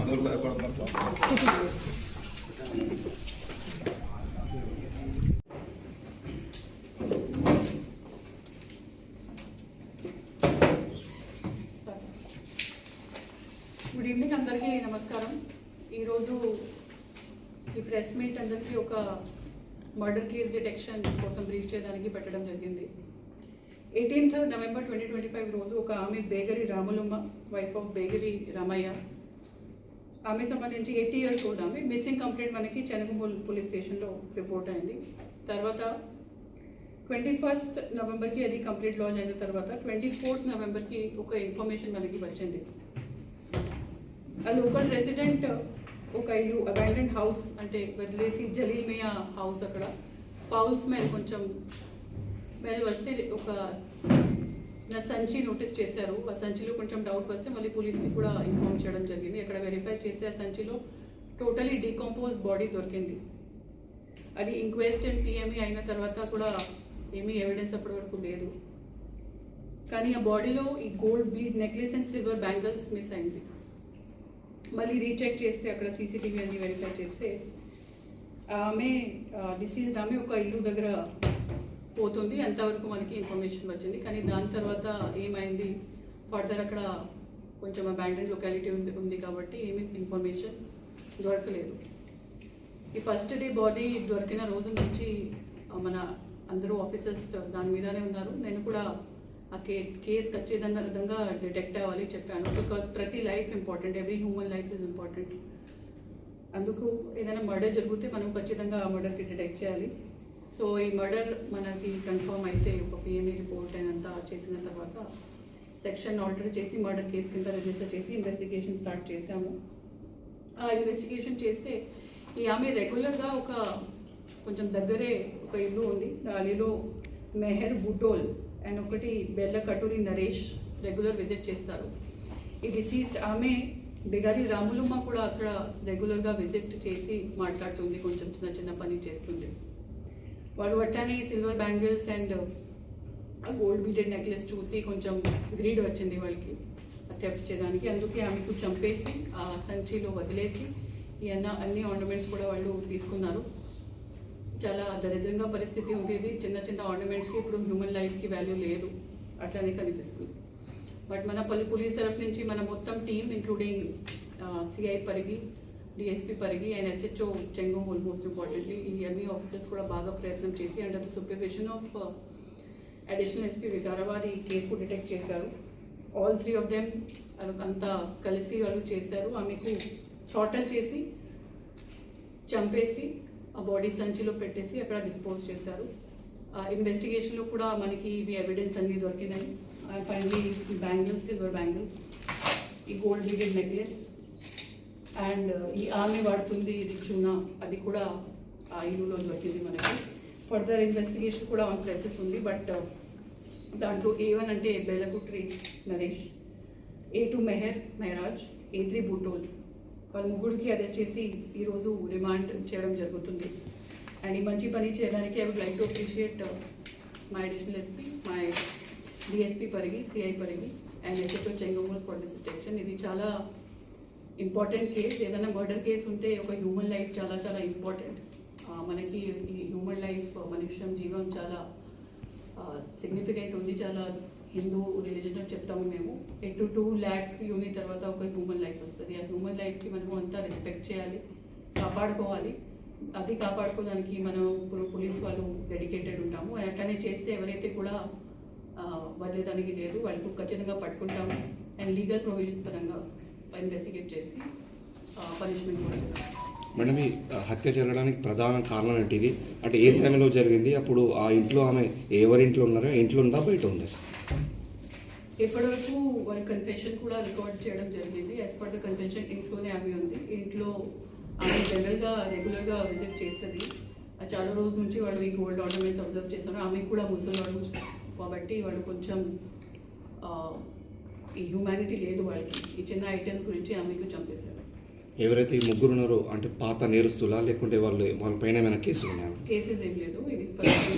అందరూ భయపడుతున్నారు good evening అందరికీ నమస్కారం. ఈరోజు ఈ ప్రెస్ మీట్ అందరికీ ఒక మర్డర్ కేస్ డిటెక్షన్ కోసం బ్రీఫ్ చేయడానికి పెట్టడం జరిగింది. Eighteenth November twenty twenty five రోజు ఒక ఆమె బేగరి రాములమ్మ వైఫ్ ఆఫ్ బేగరి రామయ్య. ఆమె సంబంధించి ఎయిటీ ఇయర్స్ ఓల్డ్ ఆమె. మిస్సింగ్ కంప్లైంట్ మనకి చెనగమూల్ పోలీస్ స్టేషన్లో రిపోర్ట్ అయింది. తర్వాత ట్వంటీ ఫస్ట్ నవంబర్కి అది కంప్లీట్ లాంచ్ అయిన తర్వాత ట్వంటీ ఫోర్త్ నవంబర్కి ఒక ఇన్ఫర్మేషన్ మనకి వచ్చింది. ఆ లోకల్ రెసిడెంట్ ఒక ఇల్లు అబాండెంట్ హౌస్ అంటే వదిలేసి జలీమియా హౌస్ అక్కడ. ఫౌల్ స్మెల్ కొంచెం స్మెల్ వస్తే ఒక నా సంచి నోటీస్ చేశారు. ఆ సంచిలో కొంచెం డౌట్ వస్తే మళ్ళీ పోలీస్కి కూడా ఇన్ఫార్మ్ చేయడం జరిగింది. అక్కడ వెరిఫై చేస్తే ఆ సంచిలో టోటలీ డీకంపోజ్ బాడీ దొరికింది. అది ఇంక్వెస్ట్ అండ్ పిఎంఈ అయిన తర్వాత కూడా ఏమీ ఎవిడెన్స్ అప్పటి వరకు లేదు. కానీ ఆ బాడీలో ఈ gold bead necklace and silver bangles miss అయింది. మళ్ళీ రీచెక్ చేస్తే అక్కడ సీసీటీవీ అన్ని వెరిఫై చేస్తే ఆమె డిసీజ్డ్ ఆమె ఒక ఇల్లు దగ్గర పోతుంది అంతవరకు మనకి ఇన్ఫర్మేషన్ వచ్చింది. కానీ దాని తర్వాత ఏమైంది? ఫర్దర్ అక్కడ కొంచెం అబ్యాండెడ్ లొకాలిటీ ఉంది ఉంది కాబట్టి ఏమీ ఇన్ఫర్మేషన్ దొరకలేదు. ఈ ఫస్ట్ డే బాడీ దొరికిన రోజు నుంచి మన అందరూ ఆఫీసర్స్ దాని మీదనే ఉన్నారు. నేను కూడా ఆ కే కేసు ఖచ్చితంగా విధంగా డిటెక్ట్ అవ్వాలి చెప్పాను. బికాస్ ప్రతి life important every human life is important అందుకు ఏదైనా మర్డర్ జరిగితే మనం ఖచ్చితంగా ఆ మర్డర్కి డిటెక్ట్ చేయాలి. సో ఈ మర్డర్ మనకి కన్ఫర్మ్ అయితే ఒక పిఎంఈ రిపోర్ట్ అంతా చేసిన తర్వాత సెక్షన్ ఆల్టర్ చేసి మర్డర్ కేసు కింద రిజిస్టర్ చేసి ఇన్వెస్టిగేషన్ స్టార్ట్ చేశాము. ఆ ఇన్వెస్టిగేషన్ చేస్తే ఈ ఆమె రెగ్యులర్గా ఒక కొంచెం దగ్గరే ఒక ఇల్లు ఉంది. దానిలో మెహర్ బుటోల్ అండ్ ఒకటి బెల్ల కటూరి నరేష్ రెగ్యులర్ విజిట్ చేస్తారు. ఈ డిసీజ్డ్ ఆమె బిగారి రాములమ్మ కూడా అక్కడ రెగ్యులర్గా విజిట్ చేసి మాట్లాడుతుంది. కొంచెం చిన్న చిన్న పని చేస్తుంది. వాళ్ళు అట్టానే silver bangles and gold beaded necklace చూసి కొంచెం గ్రీడ్ వచ్చింది వాళ్ళకి. థెఫ్ట్ చేయడానికి అందుకే ఆమెకు చంపేసి ఆ సంచిలో వదిలేసి ఈ అన్న అన్ని ఆర్నమెంట్స్ కూడా వాళ్ళు తీసుకున్నారు. చాలా దరిద్రంగా పరిస్థితి ఉండేది. చిన్న చిన్న ఆర్నమెంట్స్కి ఇప్పుడు హ్యూమన్ లైఫ్కి వాల్యూ లేదు. అట్లానే కనిపిస్తుంది. బట్ మన పలు పోలీస్ తరఫు నుంచి మన మొత్తం team including CI Parigi DSP Parigi and SHO Chengomul most importantly ఈ అన్ని ఆఫీసర్స్ కూడా బాగా ప్రయత్నం చేసి under the supervision of additional SP Vikarabad ఈ కేసుకు డిటెక్ట్ చేశారు. ఆల్ త్రీ ఆఫ్ దెమ్ అంతా కలిసి వాళ్ళు చేశారు. ఆమెకు థ్రాటల్ చేసి చంపేసి ఆ బాడీ సంచిలో పెట్టేసి అక్కడ డిస్పోజ్ చేశారు. ఆ ఇన్వెస్టిగేషన్లో కూడా మనకి ఇవి ఎవిడెన్స్ అన్నీ దొరికినాయి. ఫైనలీ ఈ బ్యాంగిల్స్ సిల్వర్ బ్యాంగిల్స్ ఈ గోల్డ్ బిగెడ్ నెక్లెస్ అండ్ ఈ ఆమె వాడుతుంది ఇది చూనా అది కూడా ఆ ఇల్లులో దొరికింది మనకి. ఫర్దర్ ఇన్వెస్టిగేషన్ కూడా ఆన్ ప్లేసెస్ ఉంది బట్ uh, దాంట్లో ఏ వన్ అంటే Bellakutri Naresh A two Mehar Meharaj A three Butol. వాళ్ళ ముగ్గురికి అరెస్ట్ చేసి ఈరోజు రిమాండ్ చేయడం జరుగుతుంది. అండ్ ఈ మంచి పని చేయడానికి I would like to appreciate my additional SP my DSP Parigi CI Parigi and SHO Chengamul for this ఇది చాలా ఇంపార్టెంట్ కేస్ ఏదైనా మర్డర్ కేసు ఉంటే ఒక హ్యూమన్ లైఫ్ చాలా చాలా ఇంపార్టెంట్ మనకి ఈ హ్యూమన్ లైఫ్ మనుష్యం జీవం చాలా సిగ్నిఫికెంట్ ఉంది. చాలా హిందూ రిలీజన్లో చెప్తాము మేము. At to two lakh unit తర్వాత ఒక హ్యూమన్ లైఫ్ వస్తుంది. ఆ హ్యూమన్ లైఫ్కి మనము అంతా రెస్పెక్ట్ చేయాలి కాపాడుకోవాలి. అది కాపాడుకోవడానికి మనం ఇప్పుడు పోలీస్ వాళ్ళు డెడికేటెడ్ ఉంటాము. అట్లనే చేస్తే ఎవరైతే కూడా వదిలేదానికి లేదు. వాళ్ళకు ఖచ్చితంగా పట్టుకుంటాము. అండ్ లీగల్ ప్రొవిజన్స్ పరంగా ఇన్వెస్టిగేట్ చేసి పనిష్మెంట్ కూడా మేడం ఈ హత్య జరగడానికి ప్రధాన కారణం ఏంటిది అంటే ఏ సమయంలో జరిగింది? అప్పుడు ఆ ఇంట్లో ఆమె ఎవరి ఇంట్లో ఉన్నారో? ఇంట్లో ఉందా? బయట ఉందా? సార్ ఇప్పటివరకు వాళ్ళ కన్ఫెషన్ కూడా రికార్డ్ చేయడం జరిగింది. యాజ్ పర్ ద కన్ఫెషన్ ఇంట్లోనే ఆమె ఉంది. ఇంట్లో ఆమె జనరల్గా రెగ్యులర్గా విజిట్ చేస్తుంది. చాలా రోజుల నుంచి వాళ్ళు ఈ గోల్డ్ ఆర్నమెంట్స్ అబ్జర్వ్ చేస్తున్నారు. ఆమె కూడా ముసలివాళ్ళు కాబట్టి వాళ్ళు కొంచెం ఈ హ్యూమానిటీ లేదు వాళ్ళకి. ఈ చిన్న ఐటమ్స్ గురించి ఆమెకు చంపేశారు. ఎవరైతే ఈ ముగ్గురు ఉన్నారో అంటే పాత నేరస్తులా లేకుంటే వాళ్ళు వాళ్ళ పైన ఏమైనా కేసులు ఉన్నాయా? కేసెస్ ఏం లేదు ఇది ఫస్ట్